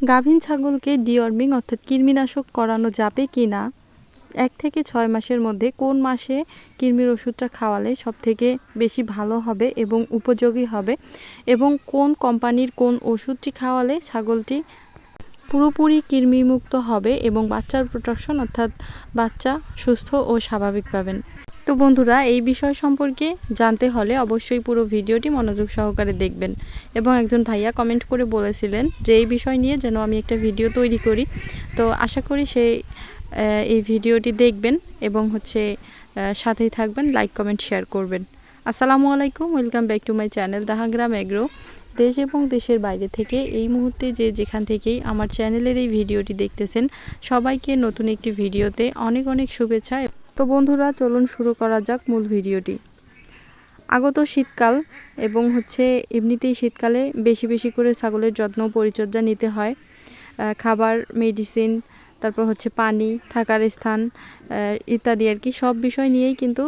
গাভীন ছাগলকে ডিওয়ার্মিং অর্থাৎ কৃমিনাশক করানো যাবে কি না? এক থেকে ছয় মাসের মধ্যে কোন মাসে কৃমির ওষুধটা খাওয়ালে সব থেকে বেশি ভালো হবে এবং উপযোগী হবে? এবং কোন কোম্পানির কোন ওষুধটি খাওয়ালে ছাগলটি পুরোপুরি কৃমিমুক্ত হবে এবং বাচ্চার প্রোটেকশন অর্থাৎ বাচ্চা সুস্থ ও স্বাভাবিক পাবেন? তো বন্ধুরা, এই বিষয় সম্পর্কে জানতে হলে অবশ্যই পুরো ভিডিওটি মনোযোগ সহকারে দেখবেন এবং একজন ভাইয়া কমেন্ট করে বলেছিলেন যে এই বিষয় নিয়ে যেন আমি একটা ভিডিও তৈরি করি। তো আশা করি সেই এই ভিডিওটি দেখবেন এবং হচ্ছে সাথেই থাকবেন লাইক কমেন্ট শেয়ার করবেন। আসসালামু আলাইকুম welcome back to my channel Dahagram agro দেশ এবং দেশের বাইরে থেকে এই মুহূর্তে যে যেখান থেকেই আমার চ্যানেলের এই ভিডিওটি দেখতেছেন, সবাইকে নতুন একটি ভিডিওতে অনেক অনেক শুভেচ্ছা তো বন্ধুরা, চলুন শুরু করা যাক মূল ভিডিওটি। আগত শীতকাল এবং হচ্ছে এমনিতেই শীতকালে বেশি বেশি করে ছাগলের যত্ন পরিচর্যা নিতে হয়। খাবার মেডিসিন তারপর হচ্ছে পানি, থাকার স্থান ইত্যাদি আর কি। সব বিষয় নিয়েই কিন্তু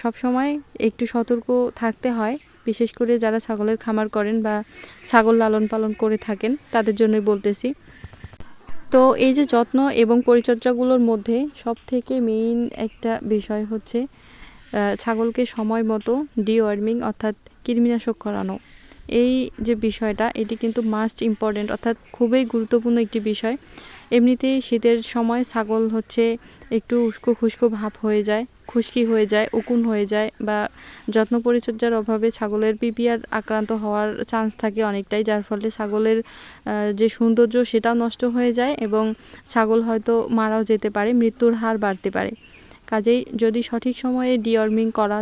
সব সময় একটু সতর্ক থাকতে হয়। বিশেষ করে যারা ছাগলের খামার করেন বা ছাগল লালন পালন করে থাকেন, তাদের জন্যই বলতেছি। তো এই যে যত্ন এবং পরিচর্যাগুলোর মধ্যে সব থেকে মেইন একটা বিষয় হচ্ছে ছাগলকে সময় মতো ডিওয়ার্মিং অর্থাৎ কৃমিনাশক করানো। এই যে বিষয়টা, এটি কিন্তু মাস্ট ইম্পর্টেন্ট অর্থাৎ খুবই গুরুত্বপূর্ণ একটি বিষয়। এমনিতেই শীতের সময় ছাগল হচ্ছে একটু উস্কো খুস্কো ভাব হয়ে যায়। খুশকি হয়ে যায়, উকুন হয়ে যায় বা যত্ন পরিচর্যার অভাবে ছাগলের পিপিআর আক্রান্ত হওয়ার চান্স থাকে অনেকটাই, যার ফলে ছাগলের যে সৌন্দর্য সেটাও নষ্ট হয়ে যায় এবং ছাগল হয়তো মারাও যেতে পারে, মৃত্যুর হার বাড়তে পারে। কাজেই যদি সঠিক সময়ে ডিওয়ার্মিং করা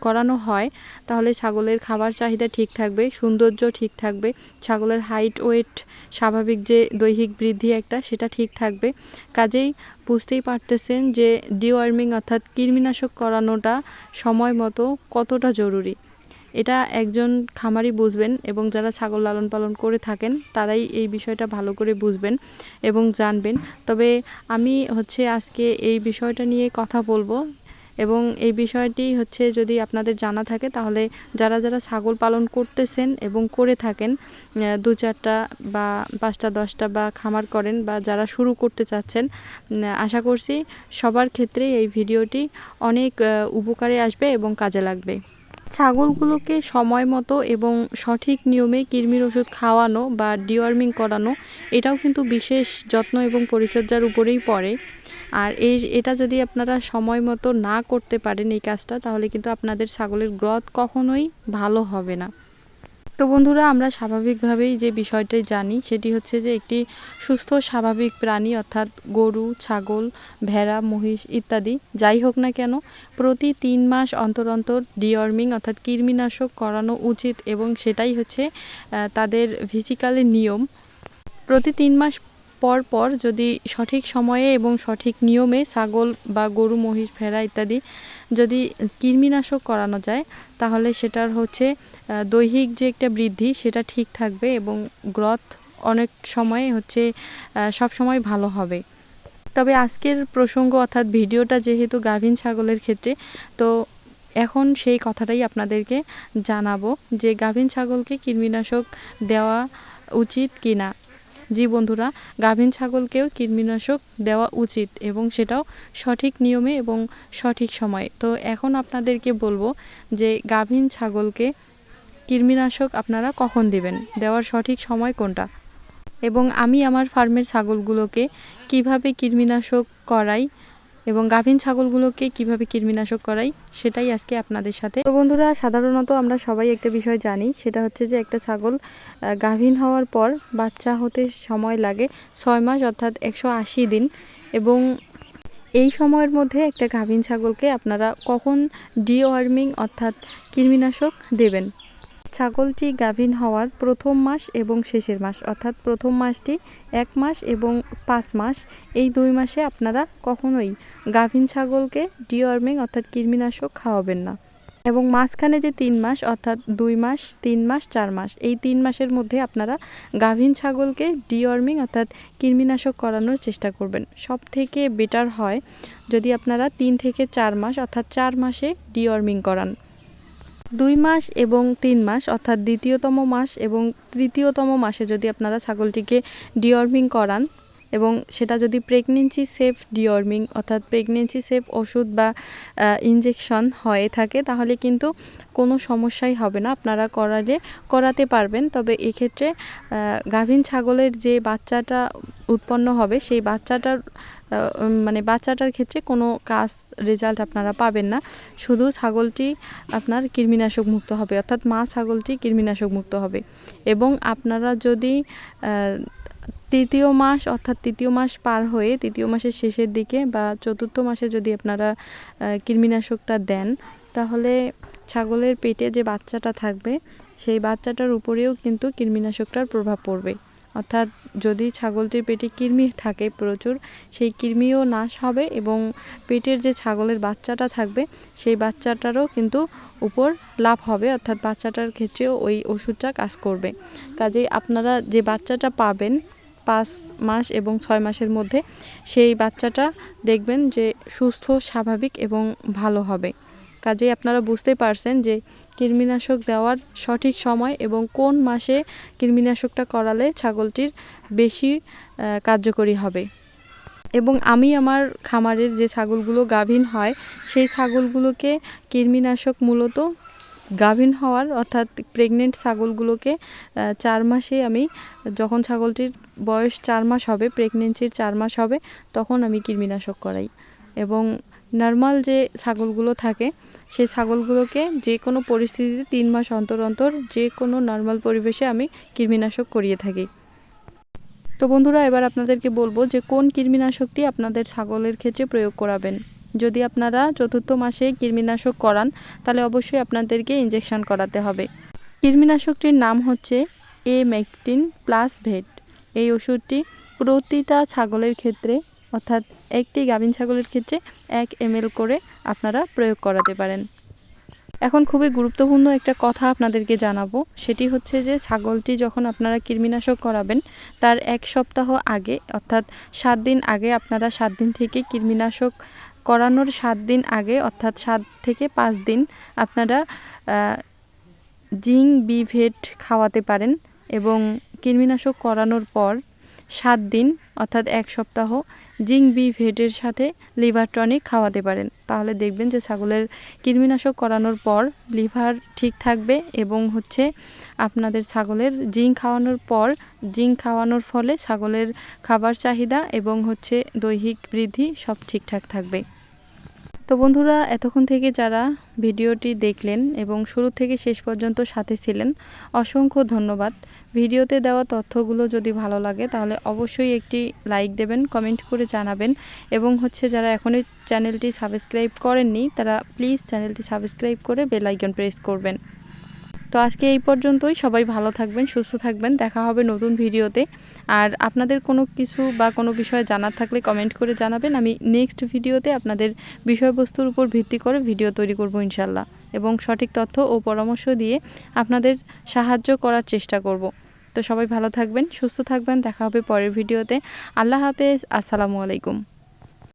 করানো হয়, তাহলে ছাগলের খাবার চাহিদা ঠিক থাকবে, সৌন্দর্য ঠিক থাকবে, ছাগলের হাইট ওয়েট স্বাভাবিক যে দৈহিক বৃদ্ধি একটা, সেটা ঠিক থাকবে। কাজেই বুঝতেই পারতেছেন যে ডিওয়ার্মিং অর্থাৎ কৃমিনাশক করানোটা সময় মতো কতটা জরুরি। এটা একজন খামারি বুঝবেন এবং যারা ছাগল লালন পালন করে থাকেন, তারাই এই বিষয়টা ভালো করে বুঝবেন এবং জানবেন। তবে আমি হচ্ছে আজকে এই বিষয়টা নিয়ে কথা বলব। এবং এই বিষয়টি হচ্ছে যদি আপনাদের জানা থাকে, তাহলে যারা যারা ছাগল পালন করতেছেন এবং করে থাকেন দু চারটা বা পাঁচটা, দশটা বা খামার করেন বা যারা শুরু করতে চাচ্ছেন আশা করছি সবার ক্ষেত্রে এই ভিডিওটি অনেক উপকারে আসবে এবং কাজে লাগবে। ছাগলগুলোকে সময় মতো এবং সঠিক নিয়মে কৃমির ওষুধ খাওয়ানো বা ডিওয়ার্মিং করানো, এটাও কিন্তু বিশেষ যত্ন এবং পরিচর্যার উপরেই পড়ে। আর এই, এটা যদি আপনারা সময় মতো না করতে পারেন এই কাজটা, তাহলে কিন্তু আপনাদের ছাগলের গ্রথ কখনোই ভালো হবে না। তো বন্ধুরা, আমরা স্বাভাবিকভাবেই যে বিষয়টাই জানি, সেটি হচ্ছে যে একটি সুস্থ, স্বাভাবিক প্রাণী, অর্থাৎ গরু, ছাগল, ভেড়া, মহিষ ইত্যাদি, যাই হোক না কেন, প্রতি তিন মাস অন্তর অন্তর ডিওয়ার্মিং, অর্থাৎ কৃমিনাশক করানো উচিত এবং সেটাই হচ্ছে তাদের ফিজিক্যালের নিয়ম। প্রতি তিন মাস পর পর যদি সঠিক সময়ে এবং সঠিক নিয়মে ছাগল বা গরু, মহিষ, ভেড়া ইত্যাদি যদি কৃমিনাশক করানো যায়, তাহলে সেটার হচ্ছে দৈহিক যে একটা বৃদ্ধি সেটা ঠিক থাকবে এবং গ্রথ অনেক সময় হচ্ছে সব সময় ভালো হবে। তবে আজকের প্রসঙ্গ অর্থাৎ ভিডিওটা যেহেতু গাভীন ছাগলের ক্ষেত্রে, তো এখন সেই কথাটাই আপনাদেরকে জানাব যে গাভীন ছাগলকে কৃমিনাশক দেওয়া উচিত কি না জি বন্ধুরা গাভীন ছাগলকেও কৃমিনাশক দেওয়া উচিত এবং সেটাও সঠিক নিয়মে এবং সঠিক সময়ে। তো এখন আপনাদেরকে বলব যে গাভীন ছাগলকে কৃমিনাশক আপনারা কখন দেবেন? দেওয়ার সঠিক সময় কোনটা? এবং আমি আমার ফার্মের ছাগলগুলোকে কীভাবে কৃমিনাশক করাই এবং গাভীন ছাগলগুলোকে কীভাবে কৃমিনাশক করাই, সেটাই আজকে আপনাদের সাথে। তো বন্ধুরা, সাধারণত আমরা সবাই একটা বিষয় জানি, সেটা হচ্ছে যে একটা ছাগল গাভীন হওয়ার পর বাচ্চা হতে সময় লাগে ছয় মাস, অর্থাৎ একশো আশি দিন। এবং এই সময়ের মধ্যে একটা গাভীন ছাগলকে আপনারা কখন ডিওয়ার্মিং, অর্থাৎ কৃমিনাশক দেবেন? ছাগলটি গাভীন হওয়ার প্রথম মাস এবং শেষের মাস, অর্থাৎ প্রথম মাসটি এক মাস এবং পাঁচ মাস। এই দুই মাসে আপনারা কখনোই গাভীন ছাগলকে ডিওয়ার্মিং, অর্থাৎ কৃমিনাশক খাওয়াবেন না। এবং মাঝখানে যে তিন মাস, অর্থাৎ দুই মাস, তিন মাস, চার মাস, এই তিন মাসের মধ্যে আপনারা গাভীন ছাগলকে ডিওয়ার্মিং, অর্থাৎ কৃমিনাশক করানোর চেষ্টা করবেন। সব থেকে বেটার হয় যদি আপনারা তিন থেকে চার মাস, অর্থাৎ চার মাসে ডিওয়ার্মিং করান। দুই মাস এবং তিন মাস, অর্থাৎ দ্বিতীয়তম মাস এবং তৃতীয়তম মাসে যদি আপনারা ছাগলটিকে ডিওর্মিং করান এবং সেটা যদি প্রেগনেন্সি সেফ ডিওর্মিং অর্থাৎ প্রেগনেন্সি সেফ ওষুধ বা ইনজেকশন হয়ে থাকে, তাহলে কিন্তু কোনো সমস্যাই হবে না। আপনারা করালে, করাতে পারবেন। তবে এক্ষেত্রে গাভীন ছাগলের যে বাচ্চাটা উৎপন্ন হবে, সেই বাচ্চাটার মানে বাচ্চাটার ক্ষেত্রে কোনো কাজ রেজাল্ট আপনারা পাবেন না। শুধু ছাগলটি আপনার কৃমিনাশক মুক্ত হবে, অর্থাৎ মা ছাগলটি কৃমিনাশক মুক্ত হবে। এবং আপনারা যদি তৃতীয় মাস, অর্থাৎ তৃতীয় মাস পার হয়ে তৃতীয় মাসের শেষের দিকে বা চতুর্থ মাসে যদি আপনারা কৃমিনাশকটা দেন, তাহলে ছাগলের পেটে যে বাচ্চাটা থাকবে, সেই বাচ্চাটার উপরেও কিন্তু কৃমিনাশকটার প্রভাব পড়বে। অর্থাৎ যদি ছাগলটির পেটে কৃমি থাকে প্রচুর, সেই কৃমিও নাশ হবে এবং পেটের যে ছাগলের বাচ্চাটা থাকবে, সেই বাচ্চাটারও কিন্তু উপর লাভ হবে, অর্থাৎ বাচ্চাটার ক্ষেত্রেও ওই ওষুধটা কাজ করবে। কাজেই আপনারা যে বাচ্চাটা পাবেন পাঁচ মাস এবং ছয় মাসের মধ্যে, সেই বাচ্চাটা দেখবেন যে সুস্থ, স্বাভাবিক এবং ভালো হবে। কাজেই আপনারা বুঝতে পারছেন যে কৃমিনাশক দেওয়ার সঠিক সময় এবং কোন মাসে কৃমিনাশকটা করালে ছাগলটির বেশি কার্যকরী হবে। এবং আমি আমার খামারের যে ছাগলগুলো গাভীন হয়, সেই ছাগলগুলোকে কৃমিনাশক মূলত গাভীন হওয়ার অর্থাৎ প্রেগনেন্ট ছাগলগুলোকে চার মাসে আমি যখন ছাগলটির বয়স চার মাস হবে, প্রেগনেন্সির চার মাস হবে, তখন আমি কৃমিনাশক করাই। এবং নর্মাল যে ছাগলগুলো থাকে সেই ছাগলগুলোকে যে কোনো পরিস্থিতিতে তিন মাস অন্তর অন্তর যে কোনো নর্মাল পরিবেশে আমি কৃমিনাশক করিয়ে থাকি। তো বন্ধুরা, এবার আপনাদেরকে বলব যে কোন কৃমিনাশকটি আপনাদের ছাগলের ক্ষেত্রে প্রয়োগ করাবেন। যদি আপনারা চতুর্থ মাসে কৃমিনাশক করান, তাহলে অবশ্যই আপনাদেরকে ইঞ্জেকশন করাতে হবে। কৃমিনাশকটির নাম হচ্ছে এ ম্যাকটিন প্লাস ভেট এই ওষুধটি প্রতিটা ছাগলের ক্ষেত্রে অর্থাৎ একটি গাভিন ছাগলের ক্ষেত্রে এক এম করে আপনারা প্রয়োগ করাতে পারেন। এখন খুবই গুরুত্বপূর্ণ একটা কথা আপনাদেরকে জানাব, সেটি হচ্ছে যে ছাগলটি যখন আপনারা কৃমিনাশক করাবেন, তার এক সপ্তাহ আগে, অর্থাৎ সাত দিন আগে আপনারা সাত দিন থেকে কৃমিনাশক করানোর সাত দিন আগে, অর্থাৎ সাত থেকে পাঁচ দিন আপনারা জিং বিভেট খাওয়াতে পারেন এবং কৃমিনাশক করানোর পর সাত দিন, অর্থাৎ এক সপ্তাহ জিং বি ভেটের সাথে লিভার টনিক খাওয়াতে পারেন। তাহলে দেখবেন যে ছাগলের কৃমিনাশক করানোর পর লিভার ঠিক থাকবে এবং হচ্ছে আপনাদের ছাগলের জিঙ্ক খাওয়ানোর পর, জিঙ্ক খাওয়ানোর ফলে ছাগলের খাবার চাহিদা এবং হচ্ছে দৈহিক বৃদ্ধি সব ঠিকঠাক থাকবে। তো বন্ধুরা, এতক্ষণ থেকে যারা ভিডিওটি দেখলেন এবং শুরু থেকে শেষ পর্যন্ত সাথে ছিলেন, অসংখ্য ধন্যবাদ। ভিডিওতে দেওয়া তথ্যগুলো যদি ভালো লাগে, তাহলে অবশ্যই একটি লাইক দেবেন, কমেন্ট করে জানাবেন। এবং হচ্ছে যারা এখনই চ্যানেলটি সাবস্ক্রাইব করেননি, তারা প্লিজ চ্যানেলটি সাবস্ক্রাইব করে বেল আইকন প্রেস করবেন। তো আজকে এই পর্যন্তই। সবাই ভালো থাকবেন, সুস্থ থাকবেন। দেখা হবে নতুন ভিডিওতে। আর আপনাদের কোনো কিছু বা কোনো বিষয়ে জানার থাকলে কমেন্ট করে জানাবেন। আমি নেক্সট ভিডিওতে আপনাদের বিষয়বস্তুর উপর ভিত্তি করে ভিডিও তৈরি করব ইনশাল্লাহ এবং সঠিক তথ্য ও পরামর্শ দিয়ে আপনাদের সাহায্য করার চেষ্টা করব। তো সবাই ভালো থাকবেন, সুস্থ থাকবেন। দেখা হবে পরের ভিডিওতে। আল্লাহ হাফেজ। আসসালামু আলাইকুম।